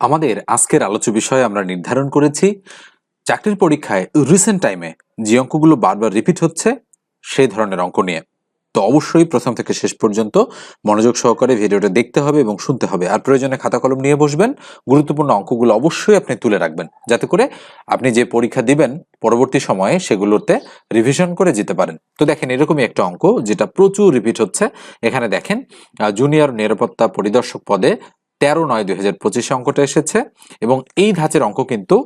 আমাদের আজকের আলোচ্য বিষয়ে আমরা নির্ধারণ করেছি। চাকরির পরীক্ষায় রিসেন্ট টাইমে যে অঙ্কগুলো বারবার রিপিট হচ্ছে, সেই ধরনের অঙ্ক নিয়ে। তো অবশ্যই প্রথম থেকে শেষ পর্যন্ত মনোযোগ সহকারে ভিডিওটা দেখতে হবে এবং শুনতে হবে। আর প্রয়োজনে খাতা কলম নিয়ে বসবেন। গুরুত্বপূর্ণ অঙ্কগুলো অবশ্যই আপনি তুলে রাখবেন। যাতে করে আপনি যে পরীক্ষা দিবেন, পরবর্তী সময়ে সেগুলোতে রিভিশন করে যেতে পারেন। তো দেখেন, এরকমই একটা অঙ্ক যেটা প্রচুর রিপিট হচ্ছে। এখানে দেখেন জুনিয়র নিরাপত্তা পরিদর্শক পদে তেরো নয় দুই হাজার পঁচিশে অঙ্কটা এসেছে এবং এই ধাঁচের অঙ্ক কিন্তু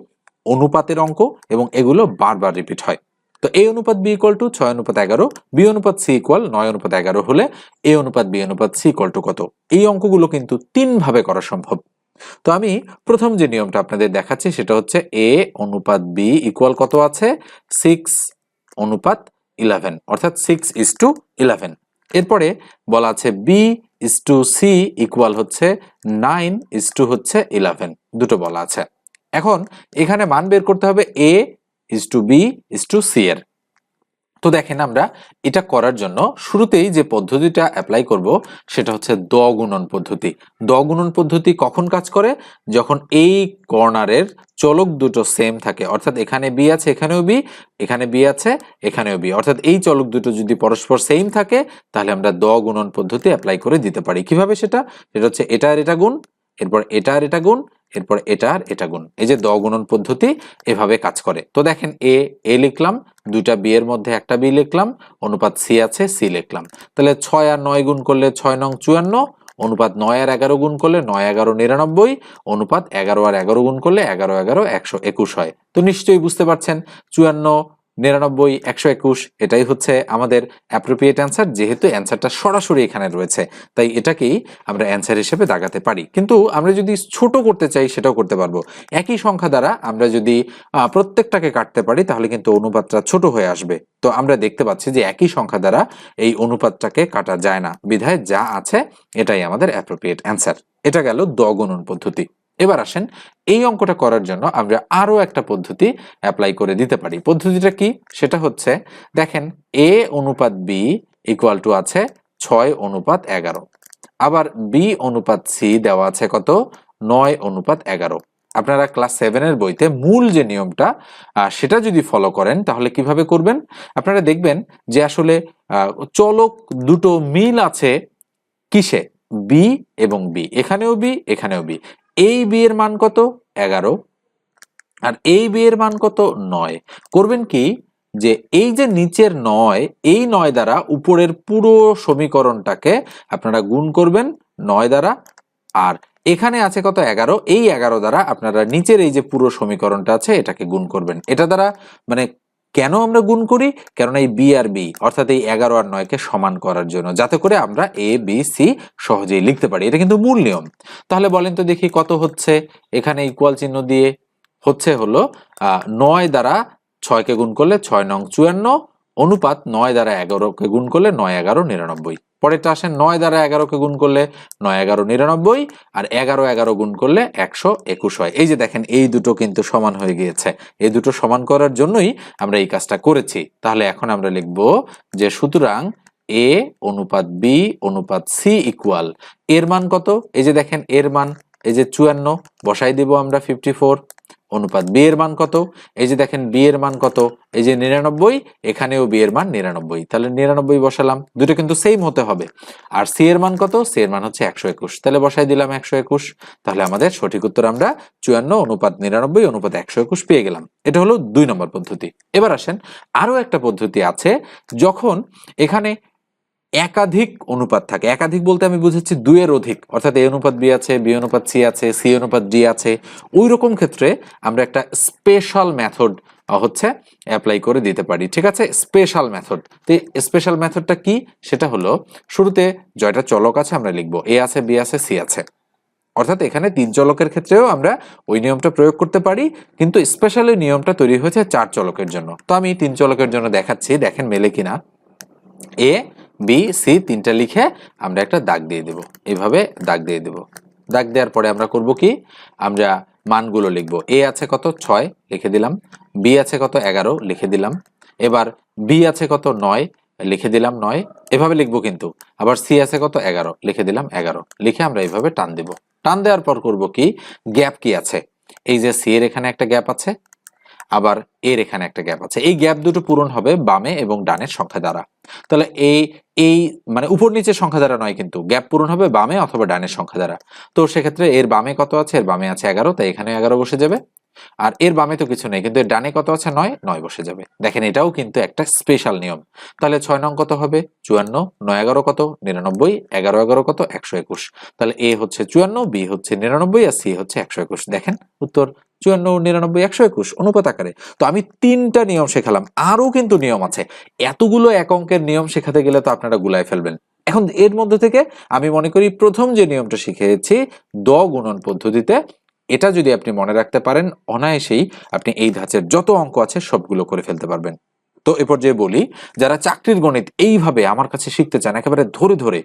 অনুপাতের অঙ্ক এবং এগুলো বারবার রিপিট হয়। তো এ অনুপাত বি ইকুয়াল টু ছয় অনুপাত এগারো বি অনুপাত সি ইকুয়াল নয় অনুপাত এগারো হলে এ অনুপাত বি অনুপাত সি ইকুয়াল টু কত? এই অঙ্কগুলো কিন্তু তিন ভাবে করা সম্ভব। তো আমি প্রথম যে নিয়মটা আপনাদের দেখাচ্ছি সেটা হচ্ছে এ অনুপাত বি ইকুয়াল কত আছে? সিক্স অনুপাত ইলেভেন অর্থাৎ সিক্স ইস টু ইলেভেন এরপরে বলা আছে B is to C equal হচ্ছে নাইন ইস টু হচ্ছে ইলেভেন দুটো বলা আছে। এখন এখানে মান বের করতে হবে A is to B is to C এর। তো দেখেন আমরা এটা করার জন্য শুরুতেই যে পদ্ধতিটা অ্যাপ্লাই করব সেটা হচ্ছে দ গুণন পদ্ধতি। দ গুণন পদ্ধতি কখন কাজ করে? যখন এই কর্নারের চলক দুটো সেম থাকে। অর্থাৎ এখানে বি আছে, এখানেও বি এখানে বি আছে, এখানেও বি অর্থাৎ এই চলক দুটো যদি পরস্পর সেম থাকে, তাহলে আমরা দ গুণন পদ্ধতি অ্যাপ্লাই করে দিতে পারি। কীভাবে সেটা? সেটা হচ্ছে এটা আর এটা গুণ, এরপর এটা আর এটা গুণ এরপর এটা আর এটা গুণ। এই যে দ গুণন পদ্ধতি এভাবে কাজ করে। তো দেখেন এ এ লিখলাম, দুইটা বি এর মধ্যে একটা বি লিখলাম, অনুপাত সি আছে, সি লিখলাম। তাহলে ছয় আর নয় গুণ করলে ছয় নং চুয়ান্ন, অনুপাত নয় আর এগারো গুণ করলে নয় এগারো নিরানব্বই, অনুপাত এগারো আর এগারো গুণ করলে এগারো এগারো একশো একুশ হয়। তো নিশ্চয়ই বুঝতে পারছেন, চুয়ান্ন নিরানব্বই, একশো একুশ, এটাই হচ্ছে আমাদের অ্যাপ্রোপ্রিয়েট অ্যান্সার যেহেতু অ্যান্সারটা সরাসরি এখানে রয়েছে। তাই এটাকেই আমরা অ্যান্সার হিসেবে দাগাতে পারি। কিন্তু আমরা যদি ছোট করতে চাই, সেটাও করতে পারব। একই সংখ্যা দ্বারা আমরা যদি প্রত্যেকটাকে কাটতে পারি, তাহলে কিন্তু অনুপাতটা ছোট হয়ে আসবে। তো আমরা দেখতে পাচ্ছি যে একই সংখ্যা দ্বারা এই অনুপাতটাকে কাটা যায় না। বিধায় যা আছে, এটাই আমাদের অ্যাপ্রোপ্রিয়েট অ্যান্সার এটা গেল দ গুণন পদ্ধতি। এবার আসেন এই অঙ্কটা করার জন্য আমরা আরও একটা পদ্ধতি অ্যাপ্লাই করে দিতে পারি। পদ্ধতিটা কি? সেটা হচ্ছে, দেখেন এ অনুপাত বি ইকুয়াল টু আছে ছয় অনুপাত এগারো। আবার বি অনুপাত সি দেওয়া আছে কত? নয় অনুপাত এগারো। আপনারা ক্লাস সেভেনের বইতে মূল যে নিয়মটা সেটা যদি ফলো করেন, তাহলে কীভাবে করবেন? আপনারা দেখবেন যে আসলে চলক দুটো মিল আছে কিসে? বি এবং বি এখানেও বি এখানেও বি এই বি এর মান কত? এগারো। আর এই বি এর মান কত? নয়। করবেন কি? যে এই যে নিচের নয়, এই নয় দ্বারা উপরের পুরো সমীকরণটাকে আপনারা গুণ করবেন নয় দ্বারা। আর এখানে আছে কত? এগারো। এই এগারো দ্বারা আপনারা নিচের এই যে পুরো সমীকরণটা আছে, এটাকে গুণ করবেন। এটা দ্বারা মানে কেন আমরা গুণ করি? কেননা এই বি আর বি অর্থাৎ এই এগারো আর নয়কে সমান করার জন্য। যাতে করে আমরা এ বি সি সহজেই লিখতে পারি। এটা কিন্তু মূল নিয়ম। তাহলে বলেন তো দেখি কত হচ্ছে? এখানে ইকুয়াল চিহ্ন দিয়ে হচ্ছে হলো নয় দ্বারা ছয়কে গুণ করলে ছয় নং চুয়ান্ন অনুপাত নয় দ্বারা এগারোকে গুণ করলে নয় এগারো নিরানব্বই। পরেরটা আসে নয় দ্বারা এগারোকে গুণ করলে নয় এগারো নিরানব্বই আর এগারো এগারো গুণ করলে একশো একুশ হয়। এই যে দেখেন, এই দুটো কিন্তু সমান হয়ে গিয়েছে। এই দুটো সমান করার জন্যই আমরা এই কাজটা করেছি। তাহলে এখন আমরা লিখব যে সুতরাং এ অনুপাত বি অনুপাত সি ইকুয়াল এর মান কত? এই যে দেখেন, এর মান এই যে চুয়ান্ন, বসাই দিব আমরা ফিফটি ফোর অনুপাত বি এর মান কত? এই যে দেখেন বি এর মান কত? এই যে নিরানব্বই, এখানেও বি এর মান নিরানব্বই। তাহলে নিরানব্বই বসালাম, দুটো কিন্তু সেম হতে হবে। আর সি এর মান কত? সি এর মান হচ্ছে একশো একুশ। তাহলে বসাই দিলাম একশো একুশ। তাহলে আমাদের সঠিক উত্তর আমরা চুয়ান্ন অনুপাত নিরানব্বই অনুপাত একশো একুশ পেয়ে গেলাম। এটা হলো দুই নম্বর পদ্ধতি। এবার আসেন আরও একটা পদ্ধতি আছে, যখন এখানে একাধিক অনুপাত থাকে। একাধিক বলতে আমি বুঝাচ্ছি দুইয়ের অধিক। অর্থাৎ এ অনুপাত বি আছে, বি অনুপাত সি আছে, সি অনুপাত ডি আছে। ওই রকম ক্ষেত্রে আমরা একটা স্পেশাল মেথড হচ্ছে অ্যাপ্লাই করে দিতে পারি। ঠিক আছে? স্পেশাল মেথড তো স্পেশাল মেথডটা কি? সেটা হলো শুরুতে জয়টা চলক আছে আমরা লিখব। এ আছে, বি আছে, সি আছে। অর্থাৎ এখানে তিন চলকের ক্ষেত্রেও আমরা ওই নিয়মটা প্রয়োগ করতে পারি, কিন্তু স্পেশালি নিয়মটা তৈরি হয়েছে চার চলকের জন্য। তো আমি তিন চলকের জন্য দেখাচ্ছি, দেখেন মেলে কিনা। এ বি সি তিনটা লিখে আমরা একটা দাগ দিয়ে দেব। এভাবে দাগ দিয়ে দেব। দাগ দেওয়ার পরে আমরা করব কি? আমরা মানগুলো লিখব। এ আছে কত? ছয়, লিখে দিলাম। বি আছে কত? এগারো, লিখে দিলাম। এবার বি আছে কত? নয়, লিখে দিলাম নয়। এভাবে লিখব কিন্তু। আবার সি আছে কত? এগারো, লিখে দিলাম এগারো। লিখে আমরা এইভাবে টান দেব। টান দেওয়ার পর করব কি? গ্যাপ কি আছে? এই যে সি এর এখানে একটা গ্যাপ আছে। আবার এর এখানে একটা গ্যাপ আছে। এই গ্যাপ দুটো পূরণ হবে বামে এবং ডানের সংখ্যা দ্বারা। তাহলে এই এই মানে উপর নিচের সংখ্যা দ্বারা নয় কিন্তু, গ্যাপ পূরণ হবে বামে অথবা ডানের সংখ্যা দ্বারা। তো সেক্ষেত্রে এর বামে কত আছে? এর বামে আছে এগারো, তাই এখানে এগারো বসে যাবে। আর এর বামে তো কিছু নেই, কিন্তু এর ডানে কত আছে? নয় নয় বসে যাবে। দেখেন, এটাও কিন্তু একটা স্পেশাল নিয়ম। তাহলে ছয় নং কত হবে? চুয়ান্ন, নয় এগারো কত? নিরানব্বই, এগারো এগারো কত? একশো একুশ। তাহলে এ হচ্ছে চুয়ান্ন, বি হচ্ছে নিরানব্বই, আর সি হচ্ছে একশো একুশ। দেখেন, উত্তর, চুয়ান্ন, নিরানব্বই, একশো একুশ, অনুপাত আকারে। তো আমি তিনটা নিয়ম শেখালাম, আরও কিন্তু নিয়ম আছে। এতগুলো এক অঙ্কের নিয়ম শেখাতে গেলে তো আপনারা গুলায় ফেলবেন। এখন এর মধ্যে থেকে আমি মনে করি প্রথম যে নিয়মটা শিখেছি, দ গুণন পদ্ধতিতে এটা যদি আপনি মনে রাখতে পারেন, অনায়াসেই আপনি এই ধাঁচের যত অঙ্ক আছে সবগুলো করে ফেলতে পারবেন। তো এ পর্যায়ে বলি, যারা চাকরির গণিত এইভাবে আমার কাছে শিখতে চান, একেবারে ধরে ধরে,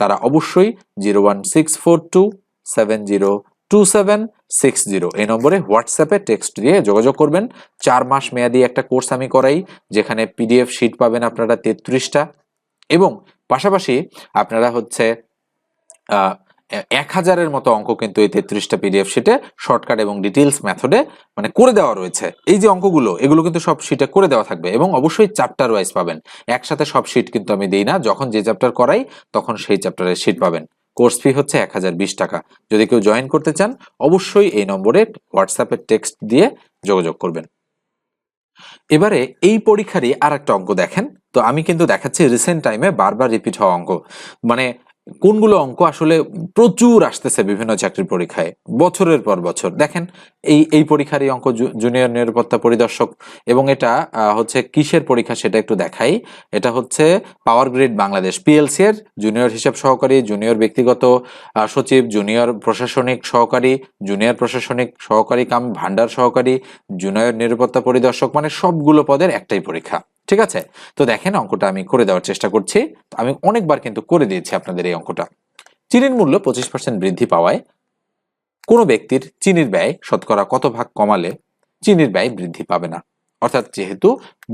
তারা অবশ্যই zero one six four two seven zero two seven six zero এই নম্বরে হোয়াটসঅ্যাপে টেক্সট দিয়ে যোগাযোগ করবেন। চার মাস মেয়াদি একটা কোর্স আমি করাই, যেখানে পিডিএফ শিট পাবেন আপনারা তেত্রিশটা। এবং পাশাপাশি আপনারা হচ্ছে এক হাজারের মতো অঙ্ক কিন্তু এই তেত্রিশটা পিডিএফ শিটে শর্টকাট এবং ডিটেলস মেথডে মানে করে দেওয়া রয়েছে। এই যে অঙ্কগুলো, এগুলো কিন্তু সব শিটে করে দেওয়া থাকবে এবং অবশ্যই চ্যাপ্টার ওয়াইজ পাবেন। একসাথে সব শিট কিন্তু আমি দিই না, যখন যে চ্যাপ্টার করাই, তখন সেই চ্যাপ্টারের শিট পাবেন। কোর্স ফি হচ্ছে এক হাজার বিশ টাকা। যদি কেউ জয়েন করতে চান, অবশ্যই এই নম্বরে হোয়াটসঅ্যাপে টেক্সট দিয়ে যোগাযোগ করবেন। এবারে এই পরীক্ষারই আর একটা অঙ্ক দেখেন। তো আমি কিন্তু দেখাচ্ছি রিসেন্ট টাইমে বারবার রিপিট হওয়া অঙ্ক। মানে কোনগুলো অঙ্ক আসলে প্রচুর আসতেছে বিভিন্ন চাকরির পরীক্ষায়, বছরের পর বছর। দেখেন, এই এই পরীক্ষার এই অঙ্ক জুনিয়র নিরাপত্তা পরিদর্শক এবং এটা হচ্ছে কিসের পরীক্ষা সেটা একটু দেখাই। এটা হচ্ছে পাওয়ার গ্রিড বাংলাদেশ পিএলসি এর জুনিয়র হিসাব সহকারী জুনিয়র ব্যক্তিগত সচিব জুনিয়র প্রশাসনিক সহকারী জুনিয়র প্রশাসনিক সহকারী কাম, ভান্ডার সহকারী জুনিয়র নিরাপত্তা পরিদর্শক মানে সবগুলো পদের একটাই পরীক্ষা। ঠিক আছে? তো দেখেন অঙ্কটা আমি করে দেওয়ার চেষ্টা করছি। আমি অনেকবার কিন্তু করে দিয়েছি আপনাদের এই অঙ্কটা। চিনির মূল্য পঁচিশ পার্সেন্ট বৃদ্ধি পাওয়ায় কোনো ব্যক্তির চিনির ব্যয় শতকরা কত ভাগ কমালে চিনির ব্যয় বৃদ্ধি পাবে না। অর্থাৎ যেহেতু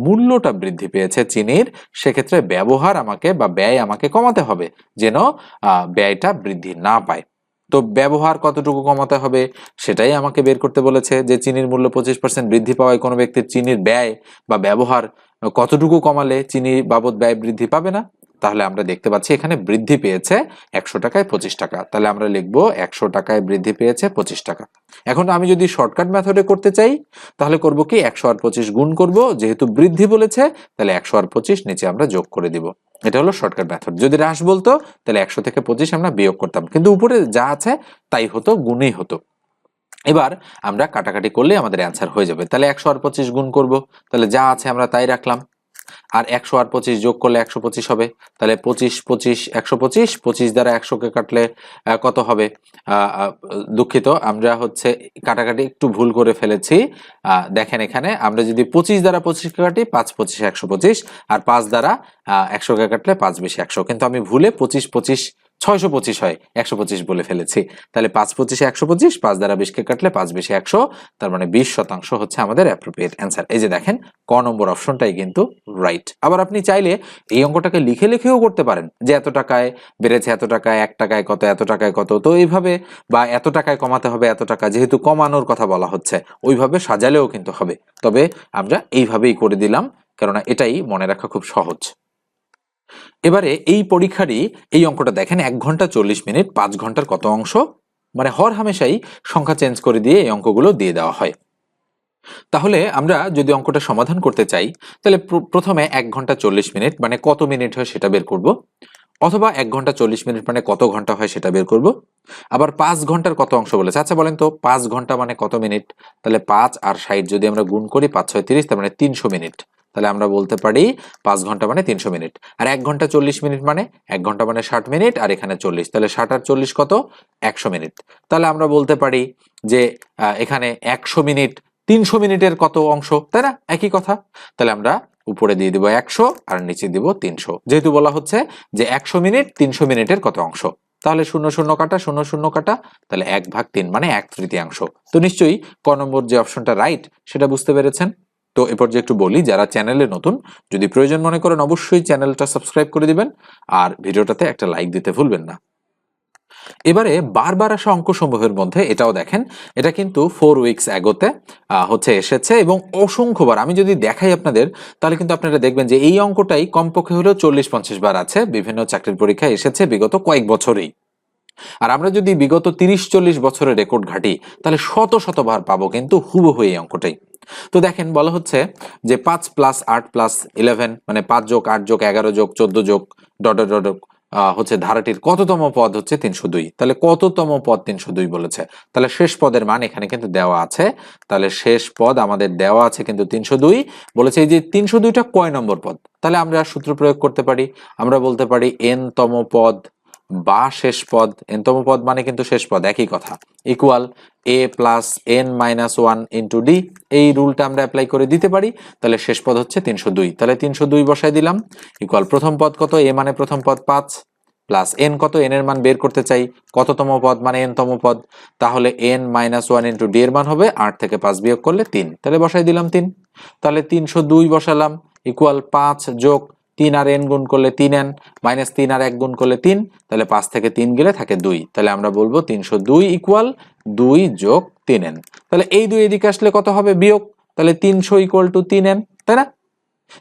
মূল্যটা বৃদ্ধি পেয়েছে চিনির, সেক্ষেত্রে ব্যবহার আমাকে বা ব্যয় আমাকে কমাতে হবে যেন ব্যয়টা বৃদ্ধি না পায়। তো ব্যবহার কতটুকু কমাতে হবে সেটাই আমাকে বের করতে বলেছে যে, চিনির মূল্য পঁচিশ পার্সেন্ট বৃদ্ধি পাওয়ায় কোনো ব্যক্তির চিনির ব্যয় বা ব্যবহার কতটুকু কমালে চিনি বাবদ ব্যয় বৃদ্ধি পাবে না? তাহলে আমরা দেখতে পাচ্ছি এখানে বৃদ্ধি পেয়েছে একশো টাকায় পঁচিশ টাকা। তাহলে আমরা লিখব একশো টাকায় বৃদ্ধি পেয়েছে পঁচিশ টাকা। এখন আমি যদি শর্টকাট মেথডে করতে চাই, তাহলে করব কি একশো আর পঁচিশ গুণ করব, যেহেতু বৃদ্ধি বলেছে, তাহলে একশো আর পঁচিশ নিচে আমরা যোগ করে দিব। এটা হলো শর্টকাট মেথড যদি হ্রাস বলতো, তাহলে একশো থেকে পঁচিশ আমরা বিয়োগ করতাম। কিন্তু উপরে যা আছে, তাই হতো, গুণেই হতো। এবার আমরা কাটাকাটি করলে আমাদের অ্যান্সার হয়ে যাবে। তাহলে একশো আর পঁচিশ গুণ করব। তাহলে যা আছে আমরা তাই রাখলাম। আর একশো আর পঁচিশ যোগ করলে একশো পঁচিশ হবে। তাহলে পঁচিশ পঁচিশ, একশো পঁচিশ পঁচিশ দ্বারা একশোকে কাটলে কত হবে? দুঃখিত, আমরা হচ্ছে কাটাকাটি একটু ভুল করে ফেলেছি। দেখেন এখানে, আমরা যদি পঁচিশ দ্বারা পঁচিশকে কাটি, পাঁচ পঁচিশ, একশো পঁচিশ, আর পাঁচ দ্বারা একশোকে কাটলে পাঁচ বেশি একশো। কিন্তু আমি ভুলে পঁচিশ পঁচিশ ছয়শো পঁচিশ হয়, একশো পঁচিশ বলে ফেলেছি। তাহলে পাঁচ পঁচিশে একশো পঁচিশ, পাঁচ দ্বারা বিশকে কাটলে পাঁচ বেশি একশো, তার মানে বিশ শতাংশ হচ্ছে আমাদের অ্যাপ্রোপ্রিয়েট অ্যান্সার এই যে দেখেন, ক নম্বর অপশনটাই কিন্তু রাইট আবার আপনি চাইলে এই অঙ্কটাকে লিখে লিখেও করতে পারেন, যে এত টাকায় বেড়েছে এত টাকায়, এক টাকায় কত, এত টাকায় কত। তো এইভাবে বা এত টাকায় কমাতে হবে, এত টাকা, যেহেতু কমানোর কথা বলা হচ্ছে, ওইভাবে সাজালেও কিন্তু হবে। তবে আমরা এইভাবেই করে দিলাম, কেননা এটাই মনে রাখা খুব সহজ। এবারে এই পরীক্ষারই এই অঙ্কটা দেখেন, এক ঘণ্টা চল্লিশ মিনিট, পাঁচ ঘণ্টার কত অংশ? মানে হর হামেশাই সংখ্যা চেঞ্জ করে দিয়ে এই অঙ্কগুলো দিয়ে দেওয়া হয়। তাহলে আমরা যদি অঙ্কটা সমাধান করতে চাই, তাহলে প্রথমে এক ঘণ্টা চল্লিশ মিনিট মানে কত মিনিট হয় সেটা বের করব। অথবা এক ঘণ্টা চল্লিশ মিনিট মানে কত ঘণ্টা হয় সেটা বের করব। আবার পাঁচ ঘণ্টার কত অংশ বলেছে? আচ্ছা বলেন তো, পাঁচ ঘণ্টা মানে কত মিনিট? তাহলে পাঁচ আর ষাট যদি আমরা গুণ করি, পাঁচ ছয় তিরিশ, তার মানে তিনশো মিনিট। তাহলে আমরা বলতে পারি পাঁচ ঘণ্টা মানে তিনশো মিনিট। আর এক ঘণ্টা চল্লিশ মিনিট মানে এক ঘণ্টা মানে ষাট মিনিট, আর এখানে চল্লিশ। তাহলে ষাট আর চল্লিশ কত? একশো মিনিট। তাহলে আমরা বলতে পারি যে এখানে একশো মিনিট তিনশো মিনিটের কত অংশ? তাই না? একই কথা। তাহলে আমরা উপরে দিয়ে দিব একশো আর নিচে দিব তিনশো। যেহেতু বলা হচ্ছে যে একশো মিনিট তিনশো মিনিটের কত অংশ। তাহলে শূন্য শূন্য কাটা, শূন্য শূন্য কাটা, তাহলে এক ভাগ তিন মানে এক তৃতীয়াংশ। তো নিশ্চয়ই ক নম্বর যে অপশনটা রাইট সেটা বুঝতে পেরেছেন? তো এ পর্যায়ে একটু বলি, যারা চ্যানেলে নতুন, যদি প্রয়োজন মনে করেন অবশ্যই চ্যানেলটা সাবস্ক্রাইব করে দিবেন আর ভিডিওটাতে একটা লাইক দিতে ভুলবেন না। এবারে বারবার আসা অঙ্ক সমূহের মধ্যে এটাও দেখেন, এটা কিন্তু ফোর উইকস অ্যাগোতে হচ্ছে এসেছে এবং অসংখ্যবার, আমি যদি দেখাই আপনাদের, তাহলে কিন্তু আপনারা দেখবেন যে এই অঙ্কটাই কমপক্ষে হলেও চল্লিশ পঞ্চাশ বার আছে, বিভিন্ন চাকরির পরীক্ষায় এসেছে, বিগত কয়েক বছরেই। আর আমরা যদি বিগত তিরিশ, চল্লিশ বছরের রেকর্ড ঘাটি, তাহলে শত, শতবার পাবো কিন্তু হুবহু এই অঙ্কটাই। তো দেখেন, বলা হচ্ছে যে পাঁচ প্লাস আট প্লাস ইলেভেন মানে পাঁচ যোগ আট যোগ এগারো যোগ চোদ্দ যোগ ডট ডট হচ্ছে ধারাটির কততম পদ হচ্ছে তিনশো দুই। তাহলে কততম পদ তিনশো দুই বলেছে? তাহলে শেষ পদের মান এখানে কিন্তু দেওয়া আছে। তাহলে শেষ পদ আমাদের দেওয়া আছে কিন্তু তিনশো দুই। বলেছে এই যে তিনশো দুইটা কয় নম্বর পদ? তাহলে আমরা সূত্র প্রয়োগ করতে পারি। আমরা বলতে পারি এন তম পদ বা শেষ পদ, এনতম পদ মানে কিন্তু শেষ পদ, একই কথা। Equal A plus N minus one into D এই রুলটা আমরা অ্যাপ্লাই করে দিতে পারি। তাহলে শেষ পদ হচ্ছে তিনশো দুই। তাহলে তিনশো দুই বসাই দিলাম। ইকুয়াল প্রথম পদ কত? এ মানে প্রথম পদ পাঁচ প্লাস এন কত? এন এর মান বের করতে চাই। কততম পদ মানে এন তম পদ? তাহলে N minus one into D এর মান হবে আট থেকে পাঁচ বিয়োগ করলে তিন। তাহলে বসাই দিলাম তিন। তাহলে তিনশো দুই বসালাম। ইকুয়াল পাঁচ যোগ তিন আর এন গুণ করলে তিন এন মাইনাস তিন আর এক গুণ করলে তিন, তাহলে পাঁচ থেকে তিন গেলে থাকে দুই। তাহলে আমরা বলব তিনশো দুই ইকুয়াল দুই যোগ তিন এন তাহলে এই দুই এদিকে আসলে কত হবে বিয়োগ? তাহলে তিনশো ইকুয়াল টু তিন এন তাই না?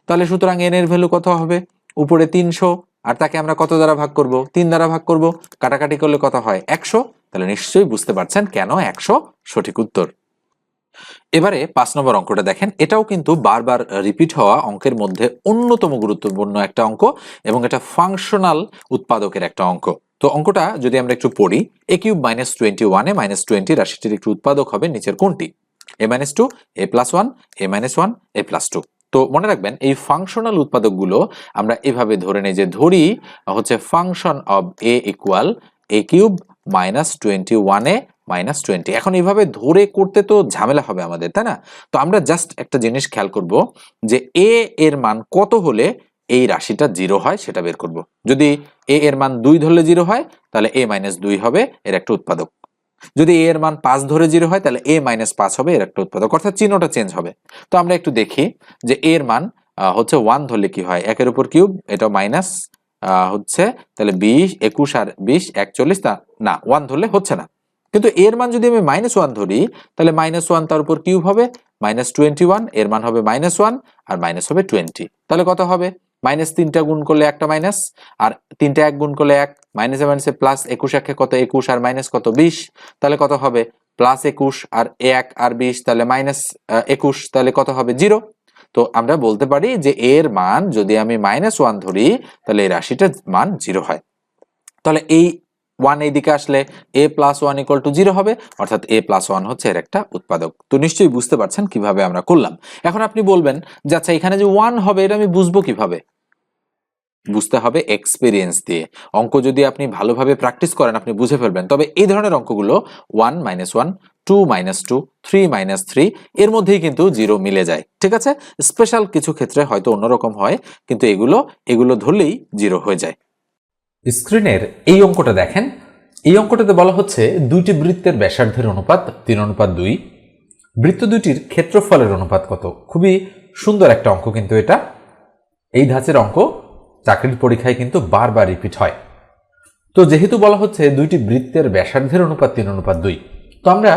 তাহলে সুতরাং এন এর ভ্যালু কত হবে? উপরে তিনশো, আর তাকে আমরা কত দ্বারা ভাগ করব? তিন দ্বারা ভাগ করব। কাটাকাটি করলে কত হয়? একশো। তাহলে নিশ্চয়ই বুঝতে পারছেন কেন একশো সঠিক উত্তর। এবারে পাঁচ নম্বর অঙ্কটা দেখেন, এটাও কিন্তু বারবার রিপিট হওয়া অঙ্কের মধ্যে অন্যতম গুরুত্বপূর্ণ একটা অঙ্ক এবং এটা ফাংশনাল উৎপাদকের একটা অঙ্ক। তো অঙ্কটা যদি আমরা একটু পড়ি এ কিউব মাইনাস টোয়েন্টি ওয়ানে মাইনাস টোয়েন্টি রাশিটির একটু উৎপাদক হবে নিচের কোনটি? A minus two A plus one A minus one A plus two তো মনে রাখবেন, এই ফাংশনাল উৎপাদকগুলো আমরা এভাবে ধরে নেই যে ধরি, হচ্ছে function of A equal A cube minus twenty ওয়ানে মাইনাস টোয়েন্টি এখন এইভাবে ধরে করতে তো ঝামেলা হবে আমাদের, তাই না? তো আমরা জাস্ট একটা জিনিস খেয়াল করব যে এ এর মান কত হলে এই রাশিটা জিরো হয় সেটা বের করব। যদি এ এর মান দুই ধরলে জিরো হয়, তাহলে এ মাইনাস দুই হবে, এর একটা উৎপাদক। যদি এ এর মান পাঁচ ধরে জিরো হয়, তাহলে এ মাইনাস পাঁচ হবে, এর একটা উৎপাদক। অর্থাৎ চিহ্নটা চেঞ্জ হবে। তো আমরা একটু দেখি যে এর মান হচ্ছে ওয়ান ধরলে কি হয়? একের উপর কিউব এটা মাইনাস হচ্ছে, তাহলে বিশ, একুশ আর বিশ, একচল্লিশ না ওয়ান ধরলে হচ্ছে না। কিন্তু এর মান যদি আমি মাইনাস ওয়ান ধরি, তাহলে মাইনাস ওয়ান তার উপর কিউব হবে মাইনাস টোয়েন্টি ওয়ানের মান হবে মাইনাস ওয়ান আর মাইনাস হবে টোয়েন্টি তাহলে কত হবে? মাইনাস তিনটা গুণ করলে একটা মাইনাস আর তিনটা এক গুণ করলে এক। মাইনাসে মাইনাসে প্লাস একুশ একে কত? একুশ আর মাইনাস কত? বিশ। তাহলে কত হবে? প্লাস একুশ আর এক আর বিশ, তাহলে মাইনাস একুশ। তাহলে কত হবে? জিরো তো আমরা বলতে পারি যে এর মান যদি আমি মাইনাস ওয়ান ধরি, তাহলে এই রাশিটার মান জিরো হয়। তাহলে এই ওয়ান এই দিকে আসলে A plus one equal to zero হবে, অর্থাৎ এ প্লাস ওয়ান হচ্ছে এর একটা উৎপাদক। তো নিশ্চয়ই বুঝতে পারছেন কীভাবে আমরা করলাম। এখন আপনি বলবেন, যে আচ্ছা এখানে যে ওয়ান হবে, এটা আমি বুঝব কীভাবে? বুঝতে হবে এক্সপিরিয়েন্স দিয়ে। অঙ্ক যদি আপনি ভালোভাবে প্র্যাকটিস করেন, আপনি বুঝে ফেলবেন। তবে এই ধরনের অঙ্কগুলো one minus one two minus two three minus three এর মধ্যেই কিন্তু জিরো মিলে যায়। ঠিক আছে? স্পেশাল কিছু ক্ষেত্রে হয়তো অন্যরকম হয়, কিন্তু এগুলো এগুলো ধরলেই জিরো হয়ে যায়। স্ক্রিনের এই অঙ্কটা দেখেন। এই অঙ্কটাতে বলা হচ্ছে দুইটি বৃত্তের ব্যাসার্ধের অনুপাত তিন, অনুপাত দুই। বৃত্ত দুইটির ক্ষেত্রফলের অনুপাত কত? খুবই সুন্দর একটা অঙ্ক কিন্তু এটা। এই ধাঁচের অঙ্ক চাকরির পরীক্ষায় কিন্তু বারবার রিপিট হয়। তো যেহেতু বলা হচ্ছে দুইটি বৃত্তের ব্যাসার্ধের অনুপাত তিন, অনুপাত দুই, তো আমরা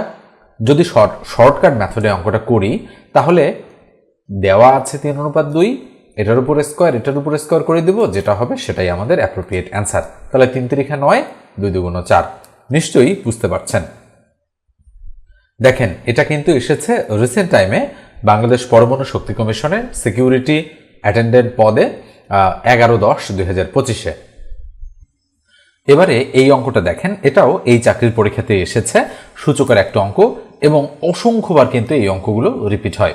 যদি শর্ট শর্টকাট মেথডে অঙ্কটা করি, তাহলে দেওয়া আছে তিন, অনুপাত দুই এটার উপর স্কোয়ার এটার উপর স্কোয়ার করে দেব, যেটা হবে সেটাই আমাদের অ্যাপ্রোপ্রিয়েট অ্যান্সার তাহলে তিন তিরিখা নয়, দুই দুগুণ চার। নিশ্চয়ই বুঝতে পারছেন। দেখেন, এটা কিন্তু এসেছে রিসেন্ট টাইমে বাংলাদেশ পরমাণু শক্তি কমিশনের সিকিউরিটি অ্যাটেন্ডেন্ট পদে এগারো দশ দুই হাজার পঁচিশে। এবারে এই অঙ্কটা দেখেন, এটাও এই চাকরির পরীক্ষাতে এসেছে। সূচকের একটা অঙ্ক এবং অসংখ্যবার কিন্তু এই অঙ্কগুলো রিপিট হয়।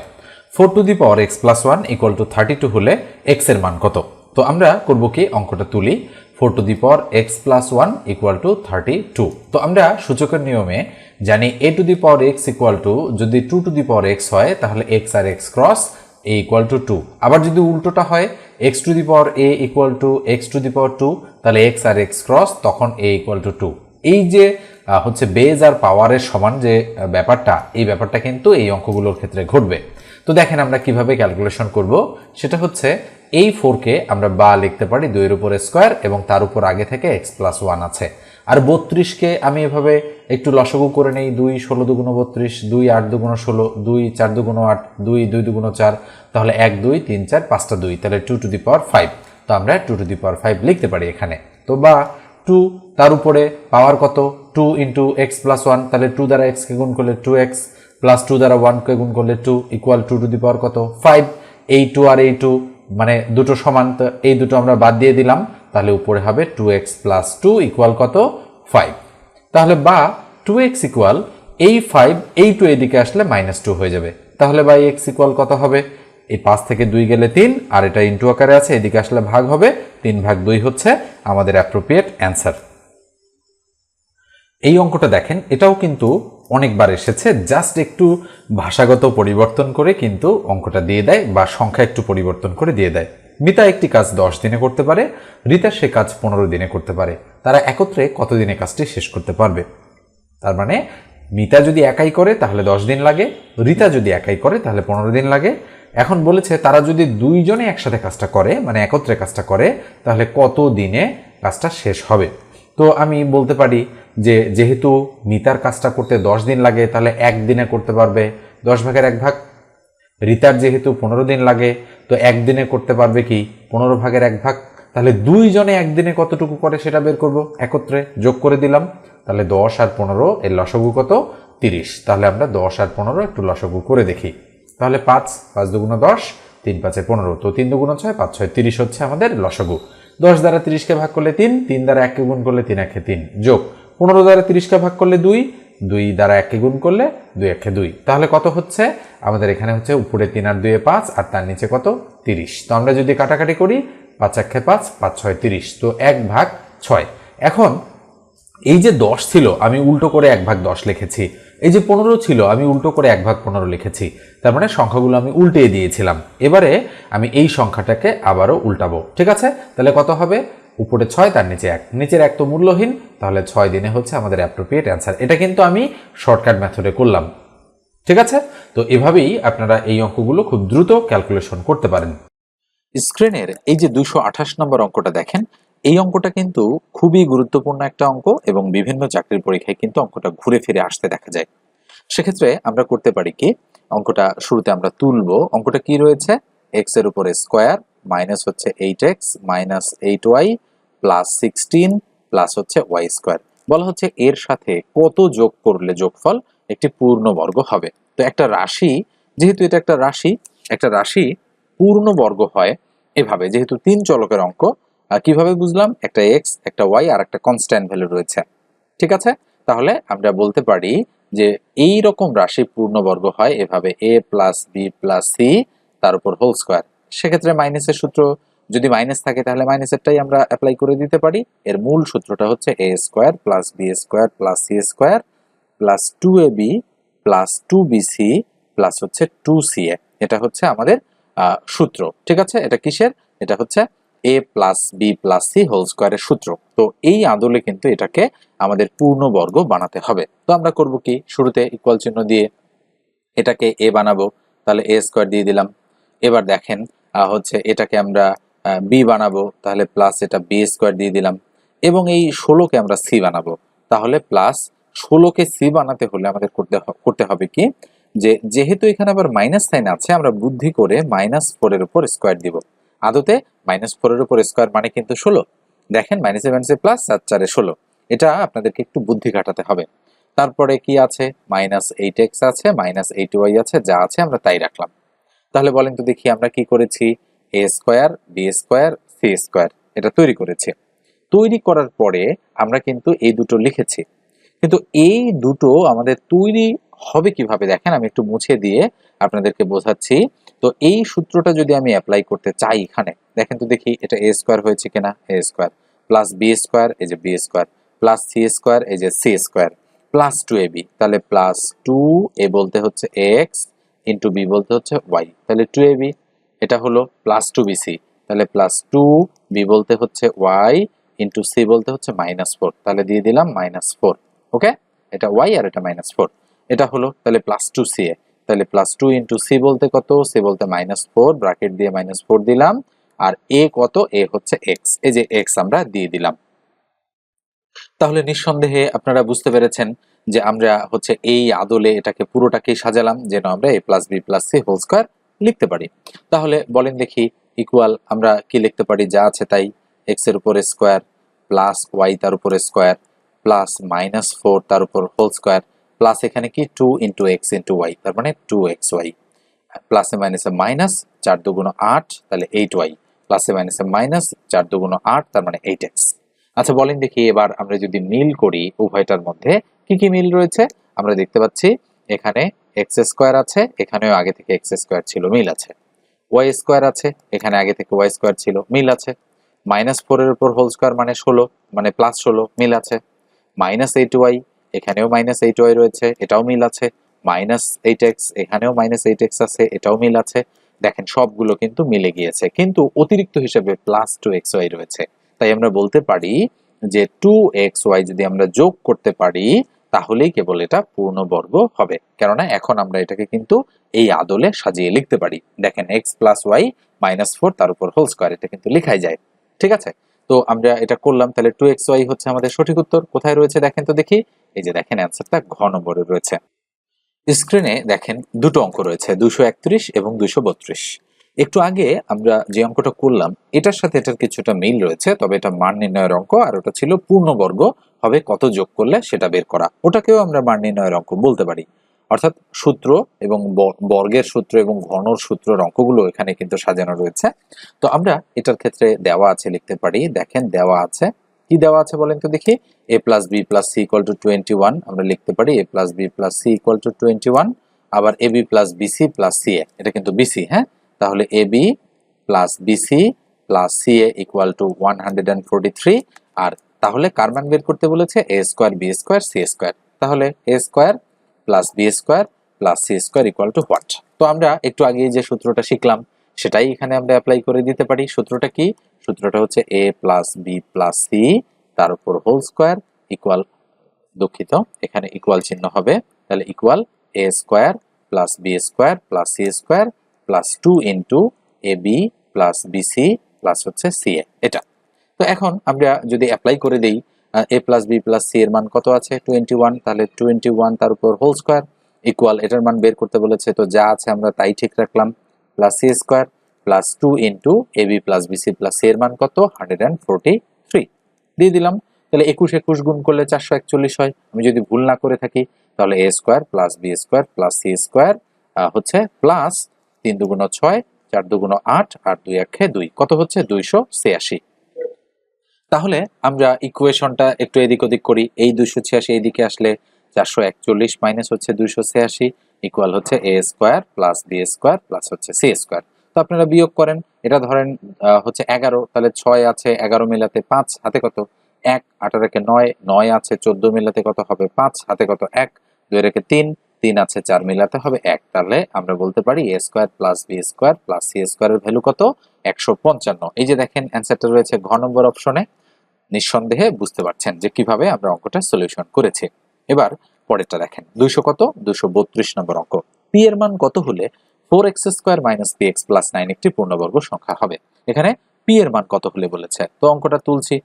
Four to the power X plus one equal to thirty two হলে এক্সের মান কত? তো আমরা করব কি? অঙ্কটা তুলি। Four to the power X plus one equal to thirty two তো আমরা সূচকের নিয়মে জানি A to the power X equal to যদি two to the power X হয়, তাহলে x R X cross A equal to two আবার যদি উল্টোটা হয়, X to the power A equal to X to the power two তাহলে x আর x cross তখন এ ইকুয়াল টু টু এই যে হচ্ছে বেজ আর পাওয়ারের সমান যে ব্যাপারটা, এই ব্যাপারটা কিন্তু এই অঙ্কগুলোর ক্ষেত্রে ঘটবে। তো দেখেন আমরা কীভাবে ক্যালকুলেশন করব? সেটা হচ্ছে এই ফোরকে আমরা বা লিখতে পারি দুইয়ের উপর স্কোয়ার এবং তার উপর আগে থেকে এক্স প্লাস ওয়ান আছে। আর বত্রিশকে আমি এভাবে একটু লসগু করে নেই, দুই ষোলো দুগুণ বত্রিশ, দুই আট দুগুণ ষোলো, দুই চার দুগুণ আট, দুই দুই দুগুণ চার, তাহলে এক, দুই, তিন, চার, পাঁচটা দুই, তাহলে two to the power five তো আমরা two to the power five লিখতে পারি এখানে। তো বা টু তার উপরে পাওয়ার কত? Two into X plus one তাহলে টু দ্বারা এক্সকে গুণ করলে টু এক্স প্লাস টু দ্বারা ওয়ানকে গুণ করলে two equal two to the power কত? ফাইভ এই টু আর এই টু মানে দুটো সমান, তো এই দুটো আমরা বাদ দিয়ে দিলাম। তাহলে উপরে হবে two X plus two equal কত? ফাইভ তাহলে বা টু এক্স ইকুয়াল এই ফাইভ এই টু এদিকে আসলে মাইনাস টু হয়ে যাবে। তাহলে বাই এক্স ইকুয়াল কত হবে? এই পাঁচ থেকে দুই গেলে তিন, আর এটা ইন্টু আকারে আছে, এদিকে আসলে ভাগ হবে। তিন ভাগ দুই হচ্ছে আমাদের অ্যাপ্রোপ্রিয়েট অ্যান্সার এই অঙ্কটা দেখেন, এটাও কিন্তু অনেকবার এসেছে জাস্ট একটু ভাষাগত পরিবর্তন করে কিন্তু অঙ্কটা দিয়ে দেয় বা সংখ্যা একটু পরিবর্তন করে দিয়ে দেয়। মিতা একটি কাজ দশ দিনে করতে পারে, রিতা সে কাজ পনেরো দিনে করতে পারে। তারা একত্রে কত দিনে কাজটি শেষ করতে পারবে? তার মানে মিতা যদি একাই করে, তাহলে দশ দিন লাগে, রিতা যদি একাই করে, তাহলে পনেরো দিন লাগে। এখন বলেছে, তারা যদি দুইজনে একসাথে কাজটা করে মানে একত্রে কাজটা করে, তাহলে কত দিনে কাজটা শেষ হবে? তো আমি বলতে পারি যে যেহেতু মিতার কাজটা করতে দশ দিন লাগে, তাহলে একদিনে করতে পারবে দশ ভাগের এক ভাগ। রিতার যেহেতু পনেরো দিন লাগে, তো একদিনে করতে পারবে কি পনেরো ভাগের এক ভাগ? তাহলে দুইজনে একদিনে কতটুকু করে সেটা বের করব? একত্রে যোগ করে দিলাম। তাহলে দশ আর পনেরো, এর লসগু কত? তিরিশ। তাহলে আমরা দশ আর পনেরো একটু লসগু করে দেখি। তাহলে পাঁচ পাঁচ দুগুণ দশ, তিন পাঁচে পনেরো। তো তিন দুগুণ ছয়, পাঁচ ছয় তিরিশ হচ্ছে আমাদের লসগু। দশ দ্বারা তিরিশকে ভাগ করলে তিন তিন দ্বারা এককে গুণ করলে তিন, একে তিন। যোগ। পনেরো দ্বারা তিরিশকে ভাগ করলে দুই দুই দ্বারা এককে গুণ করলে দুই, একে দুই। তাহলে কত হচ্ছে? আমাদের এখানে হচ্ছে উপরে তিন আর দুয়ে পাঁচ, আর তার নিচে কত? তিরিশ। তো আমরা যদি কাটাকাটি করি, পাঁচ একে পাঁচ পাঁচ ছয় তিরিশ। তো এক ভাগ ছয়। এখন এই যে দশ ছিল, আমি উল্টো করে এক ভাগ দশ লিখেছি। এই যে পনেরো ছিল, আমি উল্টো করে এক ভাগ পনেরো লিখেছি। তার মানে সংখ্যাগুলো আমি উল্টিয়ে দিয়েছিলাম। এবারে আমি এই সংখ্যাটাকে আবারও উল্টাবো। ঠিক আছে? তাহলে কত হবে? উপরে ছয়, তার নিচে এক। নিচের এক তো মূল্যহীন, তাহলে ছয় দিনে হচ্ছে আমাদের অ্যাপ্রোপ্রিয়েট অ্যান্সার এটা কিন্তু আমি শর্টকাট মেথডে করলাম। ঠিক আছে? তো এভাবেই আপনারা এই অঙ্কগুলো খুব দ্রুত ক্যালকুলেশন করতে পারেন। স্ক্রিনের এই যে দুশো আঠাশ নম্বর অঙ্কটা দেখেন এই অঙ্কটা কিন্তু খুবই গুরুত্বপূর্ণ একটা অঙ্ক এবং বিভিন্ন চাকরির পরীক্ষায় কিন্তু অঙ্কটা ঘুরে ফিরে আসতে দেখা যায়। সেক্ষেত্রে আমরা করতে পারি কি? অঙ্কটা শুরুতে আমরা তুলবো। অঙ্কটা কি রয়েছে? এক্সের উপরে স্কোয়ার মাইনাস হচ্ছে eight X minus eight Y plus sixteen plus হচ্ছে ওয়াই স্কোয়ার বলা হচ্ছে এর সাথে কত যোগ করলে যোগফল একটি পূর্ণবর্গ হবে। তো একটা রাশি, যেহেতু এটা একটা রাশি একটা রাশি পূর্ণবর্গ হয় এভাবে। যেহেতু তিন চলকের অঙ্ক কীভাবে বুঝলাম? একটা এক্স একটা ওয়াই আর একটা কনস্ট্যান্ট ভ্যালু রয়েছে। ঠিক আছে? তাহলে আমরা বলতে পারি যে এই রকম রাশি পূর্ণবর্গ হয় এভাবে A plus B plus C তার উপর হোল স্কোয়ার সেক্ষেত্রে মাইনাসের সূত্র, যদি মাইনাস থাকে তাহলে মাইনাসেরটাই আমরা অ্যাপ্লাই করে দিতে পারি। এর মূল সূত্রটা হচ্ছে A square plus B square plus C square plus two A B plus two B C plus হচ্ছে টু সি এ এটা হচ্ছে আমাদের সূত্র। ঠিক আছে? এটা কিসের? এটা হচ্ছে A plus B plus C whole স্কোয়ারের সূত্র। তো এই আদলে কিন্তু এটাকে আমাদের পূর্ণবর্গ বানাতে হবে। তো আমরা করব কি? শুরুতে ইকুয়াল চিহ্ন দিয়ে এটাকে এ বানাবো। তাহলে এ স্কোয়ার দিয়ে দিলাম। এবার দেখেন হচ্ছে এটাকে আমরা বি বানাবো। তাহলে প্লাস এটা বি স্কোয়ার দিয়ে দিলাম। এবং এই ষোলোকে আমরা সি বানাবো। তাহলে প্লাস ষোলোকে সি বানাতে হলে আমাদের করতে করতে হবে কি? যে, যেহেতু এখানে আবার মাইনাস সাইন আছে, আমরা বুদ্ধি করে মাইনাস ফোরের উপর স্কোয়ার দিব। আদতে মাইনাস ফোরের উপর স্কোয়ার মানে কিন্তু ষোলো। দেখেন মাইনাসে মাইনাসে প্লাস চার চারে ষোলো। এটা আপনাদেরকে একটু বুদ্ধি কাটাতে হবে। তারপরে কি আছে? মাইনাস এইট এক্স আছে মাইনাস এইট ওয়াই আছে, যা আছে আমরা তাই রাখলাম। তাহলে বলেন তো দেখি আমরা কি করেছি? A square B square C square এটা তৈরি করেছি। তৈরি করার পরে আমরা কিন্তু এই দুটো লিখেছি। কিন্তু এই দুটো আমাদের তৈরি হবে কীভাবে? দেখেন আমি একটু মুছে দিয়ে আপনাদেরকে বোঝাচ্ছি। তো এই সূত্রটা যদি আমি অ্যাপ্লাই করতে চাই এখানে, দেখেন তো দেখি এটা এ স্কোয়ার হয়েছে কিনা? A square plus B square এই যে B square plus C square এই যে C square plus two A B তাহলে প্লাস টু এ বলতে হচ্ছে এক্স ইন্টু বি বলতে হচ্ছে ওয়াই তাহলে টু এ বি এটা হলো প্লাস টু বি সি তাহলে প্লাস টু বি বলতে হচ্ছে ওয়াই ইন্টু সি বলতে হচ্ছে মাইনাস ফোর তাহলে দিয়ে দিলাম মাইনাস ফোর ওকে এটা ওয়াই আর এটা মাইনাস ফোর এটা হলো তাহলে প্লাস টু সি এ তাহলে প্লাস টু ইন্টু সি বলতে কত? সি বলতে মাইনাস ফোর ব্রাকেট দিয়ে মাইনাস ফোর দিলাম। আর এ কত? এ হচ্ছে এক্স এই যে এক্স আমরা দিয়ে দিলাম। তাহলে নিঃসন্দেহে আপনারা বুঝতে পেরেছেন যে আমরা হচ্ছে এই আদলে এটাকে পুরোটাকেই সাজালাম, যেন আমরা A plus B plus C whole square লিখতে পারি। তাহলে বলেন দেখি ইকুয়াল আমরা কি লিখতে পারি? যা আছে তাই এক্সের উপরে স্কোয়ার প্লাস ওয়াই তার উপরে স্কোয়ার প্লাস মাইনাস ফোর তার উপর হোল স্কোয়ার প্লাস এখানে কি? Two into X into Y তার মানে টু এক্স ওয়াই প্লাসে মাইনাসে মাইনাস চার দুগুণ আট, তাহলে এইট ওয়াই প্লাসে মাইনাসে মাইনাস চার দুগুণ আট, তার মানে এইট এক্স আচ্ছা বলেন দেখি এবার আমরা যদি মিল করি উভয়টার মধ্যে, কি কি মিল রয়েছে? আমরা দেখতে পাচ্ছি এখানে এক্স স্কোয়ার আছে, এখানেও আগে থেকে এক্স স্কোয়ার ছিল, মিল আছে। ওয়াই স্কোয়ার আছে, এখানে আগে থেকে ওয়াই স্কোয়ার ছিল, মিল আছে। মাইনাস ফোরের উপর হোল স্কোয়ার মানে ষোলো মানে প্লাস ষোলো, মিল আছে। মাইনাস এইট ওয়াই এখানেও মাইনাস এইট ওয়াই রয়েছে, এটাও মিল আছে মাইনাস এইট এক্স এখানেও মাইনাস এইট এক্স আছে, এটাও মিল আছে। দেখেন সবগুলো কিন্তু মিলে গিয়েছে, কিন্তু অতিরিক্ত হিসেবে প্লাস টু এক্স ওয়াই রয়েছে। তাই আমরা বলতে পারি যে টু এক্স ওয়াই যদি আমরা যোগ করতে পারি, তাহলেই কেবল এটা পূর্ণবর্গ হবে। কেননা এখন আমরা এটাকে কিন্তু এই আদলে সাজিয়ে লিখতে পারি। দেখেন X plus Y minus four তার উপর হোল স্কোয়ার এটা কিন্তু লেখাই যায়। ঠিক আছে? তো আমরা এটা করলাম। তাহলে টু এক্স ওয়াই হচ্ছে আমাদের সঠিক উত্তর। কোথায় রয়েছে দেখেন তো দেখি। এই যে দেখেন অ্যান্সারটা ঘ নম্বরে রয়েছে। স্ক্রিনে দেখেন দুটো অঙ্ক রয়েছে দুশো একত্রিশ এবং দুশো বত্রিশ। একটু আগে আমরা যে অঙ্কটা করলাম, এটার সাথে এটার কিছুটা মিল রয়েছে, তবে এটা মান নির্ণয়ের অঙ্ক, আর ওটা ছিল পূর্ণবর্গ। হবে কত যোগ করলে সেটা বের করা। ওটাকেও আমরা মান নির্ণয়ের অঙ্ক বলতে পারি। অর্থাৎ সূত্র এবং বর্গের সূত্র এবং ঘনর সূত্রের অঙ্কগুলো এখানে কিন্তু সাজানো রয়েছে। তো আমরা এটার ক্ষেত্রে দেওয়া আছে লিখতে পারি। দেখেন, দেওয়া আছে। কি দেওয়া আছে বলেন তো দেখি? A plus B plus C equal to twenty one আমরা লিখতে পারি A plus B plus C equal to twenty one আবার A B plus BC plus C A এটা কিন্তু বিসি হ্যাঁ? তাহলে A B plus BC plus C A equal to one hundred and forty three আর তাহলে কার মান বের করতে বলেছে? A square B square C square তাহলে A square plus B square plus C square equal to what তো আমরা একটু আগে যে সূত্রটা শিখলাম, সেটাই এখানে আমরা অ্যাপ্লাই করে দিতে পারি। সূত্রটা কি? সূত্রটা হচ্ছে A plus B plus C তার উপর হোল স্কোয়ার ইকুয়াল দুঃখিত, এখানে ইকুয়াল চিহ্ন হবে। তাহলে equal A square plus B square plus C square plus two into A B plus BC plus হচ্ছে সি এটা। তো এখন আমরা যদি অ্যাপ্লাই করে দেই A plus B plus C এর মান কত আছে? টোয়েন্টি ওয়ান তাহলে টোয়েন্টি ওয়ান তার উপর হোল স্কোয়ার ইকুয়াল এটার মান বের করতে বলেছে, তো যা আছে আমরা তাই ঠিক রাখলাম। Plus C square plus two into A B plus BC plus C এর মান কত? হান্ড্রেড অ্যান্ড ফোরটি থ্রি দিয়ে দিলাম। তাহলে একুশ একুশ গুণ করলে চারশো একচল্লিশ হয়। আমি যদি ভুল না করে থাকি, তাহলে A square plus B square plus C square হচ্ছে প্লাস তিন দুগুণ ছয়, চার দুগুণ আট আর দুই একে দুই। কত হচ্ছে? দুইশো ছিয়াশি। তাহলে আমরা ইকুয়েশনটা একটু এদিক ওদিক করি। এই দুইশো ছিয়াশি এইদিকে আসলে চারশো একচল্লিশ মাইনাস হচ্ছে দুইশো ছিয়াশি ইকুয়াল হচ্ছে A square plus B square plus হচ্ছে সি স্কোয়ার তো আপনারা বিয়োগ করেন, এটা ধরেন হচ্ছে এগারো, তাহলে ছয় আছে, এগারো মিলাতে পাঁচ, হাতে কত? এক, আঠারো রেখে নয় নয় আছে, চোদ্দ মিলাতে কত হবে? পাঁচ, হাতে কত? এক, দুই রেখে তিন তিন আছে, চার মিলাতে হবে এক। তাহলে আমরা বলতে পারি A square plus B square plus C স্কোয়ারের ভ্যালু কত? একশো পঞ্চান্ন। এই যে দেখেন অ্যান্সারটা রয়েছে ঘ নম্বর অপশনে নিঃসন্দেহে বুঝতে পারছেন যে কীভাবে আমরা অঙ্কটা সলিউশন করেছি। এবার পরেরটা দেখেন। দুইশো কত? দুশো বত্রিশ নম্বর অঙ্ক। পি এর মান কত হলে four X square minus P X plus nine একটি পূর্ণবর্গ সংখ্যা হবে। এখানে পি এর মান কত হলে বলেছে? তো অঙ্কটা তুলছি।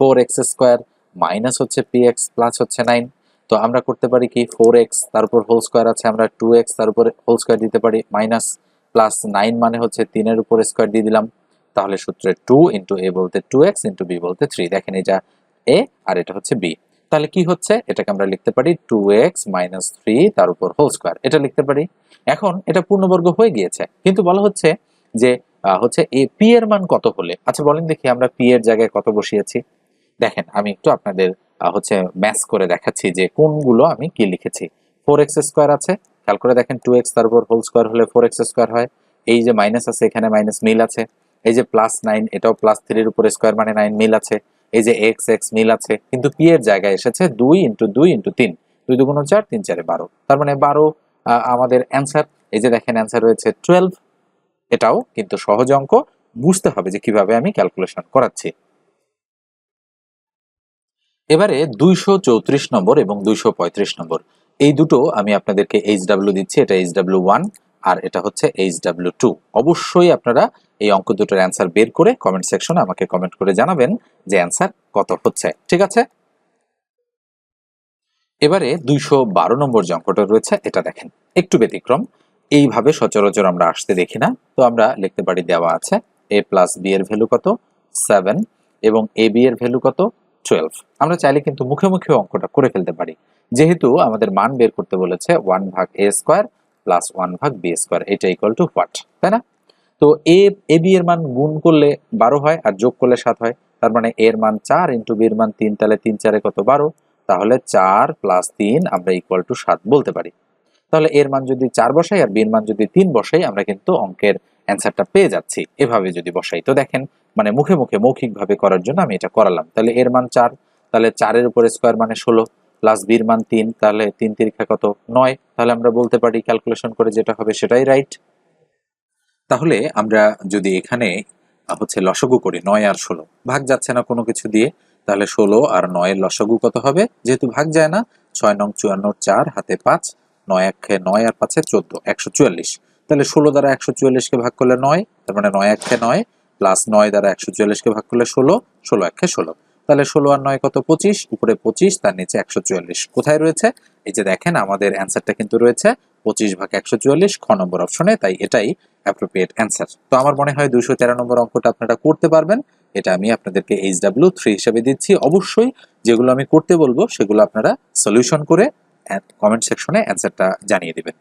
ফোর এক্স স্কোয়ার মাইনাস হচ্ছে পি এক্স প্লাস হচ্ছে নাইন তো আমরা করতে পারি কি? ফোর এক্স তার উপর হোল স্কোয়ার আছে, আমরা টু এক্স তার উপর হোল স্কোয়ার দিতে পারি। মাইনাস প্লাস নাইন মানে হচ্ছে তিনের উপর স্কোয়ার দিয়ে দিলাম। তাহলে সূত্রে টু ইন্টু এ বলতে টু এক্স ইন্টু বি বলতে থ্রি। দেখেন এটা এ আর এটা হচ্ছে বি। তাহলে কি হচ্ছে? এটাকে আমরা লিখতে পারি টু এক্স মাইনাস থ্রি তার উপর হোল স্কোয়ার। এটা লিখতে পারি। এখন এটা পূর্ণবর্গ হয়ে গিয়েছে। কিন্তু বলা হচ্ছে যে হচ্ছে এ পি এর মান কত হলে? আচ্ছা বলেন দেখি আমরা পি এর জায়গায় কত বসিয়েছি। দেখেন, আমি একটু আপনাদের হচ্ছে ম্যাচ করে দেখাচ্ছি যে কোনগুলো আমি কি লিখেছি। ফোর এক্স স্কোয়ার আছে। খেয়াল করে দেখেন টু এক্স তার উপর হোল স্কোয়ার হলে ফোর এক্স স্কোয়ার হয়। এই যে মাইনাস আছে, এখানে মাইনাস মিল আছে। এই যে প্লাস নাইন এটাও প্লাস থ্রির উপর স্কোয়ার মানে নাইন মিল আছে। এই যে এক্স এক্স মিল আছে। কিন্তু পি এর জায়গায় এসেছে দুই ইন্টু দুই ইন্টু তিন। দুই দুগুণ চার, তিন চারে বারো। তার মানে বারো আমাদের অ্যান্সার এই যে দেখেন অ্যান্সার রয়েছে টুয়েলভ এটাও কিন্তু সহজ অঙ্ক। বুঝতে হবে যে কীভাবে আমি ক্যালকুলেশন করাচ্ছি। এবারে দুইশো চৌত্রিশ নম্বর এবং দুইশো পঁয়ত্রিশ নম্বর। এই দুটো আমি আপনাদেরকে এইচ ডাব্লিউ দিচ্ছি। এটা এইচ ডাব্লিউ ওয়ান আর এটা হচ্ছে এইচ ডাব্লিউ টু অবশ্যই আপনারা এই অঙ্ক দুটোর অ্যান্সার বের করে কমেন্ট সেকশনে আমাকে কমেন্ট করে জানাবেন যে অ্যান্সার কত হচ্ছে। ঠিক আছে? এবারে দুইশো বারো নম্বর যে অঙ্কটা রয়েছে, এটা দেখেন। একটু ব্যতিক্রম। এইভাবে সচরাচর আমরা আসতে দেখি না। তো আমরা লিখতে পারি দেওয়া আছে এ প্লাস বি এর ভ্যালু কত? সেভেন এবং এ বি এর ভ্যালু কত? টুয়েলভ আমরা চাইলে কিন্তু মুখে মুখে অঙ্কটা করে ফেলতে পারি। যেহেতু আমাদের মান বের করতে বলেছে ওয়ান ভাগ এ স্কোয়ার প্লাস ওয়ান ভাগ বি স্কোয়ার এটা ইকুয়াল টু হোয়াট তাই না? তো এ এ বি এর মান গুণ করলে বারো হয় আর যোগ করলে সাত হয়। তার মানে এর মান চার ইন্টু বি এর মান তিন, তাহলে তিন চারে কত? বারো। তাহলে চার প্লাস তিন আমরা ইকুয়াল টু সাত বলতে পারি। তাহলে এর মান যদি চার বসাই আর বি এর মান যদি তিন বসাই, আমরা কিন্তু অঙ্কের অ্যান্সারটা পেয়ে যাচ্ছি। এভাবে যদি বসাই। তো দেখেন মানে মুখে মুখে মৌখিকভাবে করার জন্য আমি এটা করালাম। তাহলে এর মান চার, তাহলে চারের উপরে স্কোয়ার মানে ষোলো। প্লাস বির মান তিন, তাহলে তিন তিরিখা কত? নয়। তাহলে আমরা বলতে পারি ক্যালকুলেশন করে যেটা হবে সেটাই রাইট তাহলে আমরা যদি এখানে হচ্ছে লসগু করি, নয় আর ষোলো, ভাগ যাচ্ছে না কোনো কিছু দিয়ে, তাহলে ষোলো আর নয়ের লসগু কত হবে? যেহেতু ভাগ যায় না, ছয় নং চুয়ান্ন, চার, হাতে পাঁচ, নয় একে নয় আর পাঁচে চোদ্দ, একশো চুয়াল্লিশ। তাহলে ষোলো দ্বারা একশো চুয়াল্লিশকে ভাগ করলে নয়, তার মানে নয় একে নয় প্লাস নয় দ্বারা একশো চুয়াল্লিশকে ভাগ করলে ষোলো ষোলো একে ষোলো। তাহলে ষোলো আর নয় কত? পঁচিশ। উপরে পঁচিশ, তার নিচে একশো চুয়াল্লিশ। কোথায় রয়েছে? এই যে দেখেন, আমাদের অ্যান্সারটা কিন্তু রয়েছে। পঁচিশ ভাগ একশো চুয়াল্লিশ, খ নম্বর অপশনে তাই এটাই অ্যাপ্রোপ্রিয়েট অ্যান্সার তো আমার মনে হয় দুশো তেরো নম্বর অঙ্কটা আপনারা করতে পারবেন। এটা আমি আপনাদেরকে এইচ ডাব্লিউ থ্রি হিসেবে দিচ্ছি। অবশ্যই যেগুলো আমি করতে বলব, সেগুলো আপনারা সলিউশন করে কমেন্ট সেকশনে অ্যান্সারটা জানিয়ে দিবেন।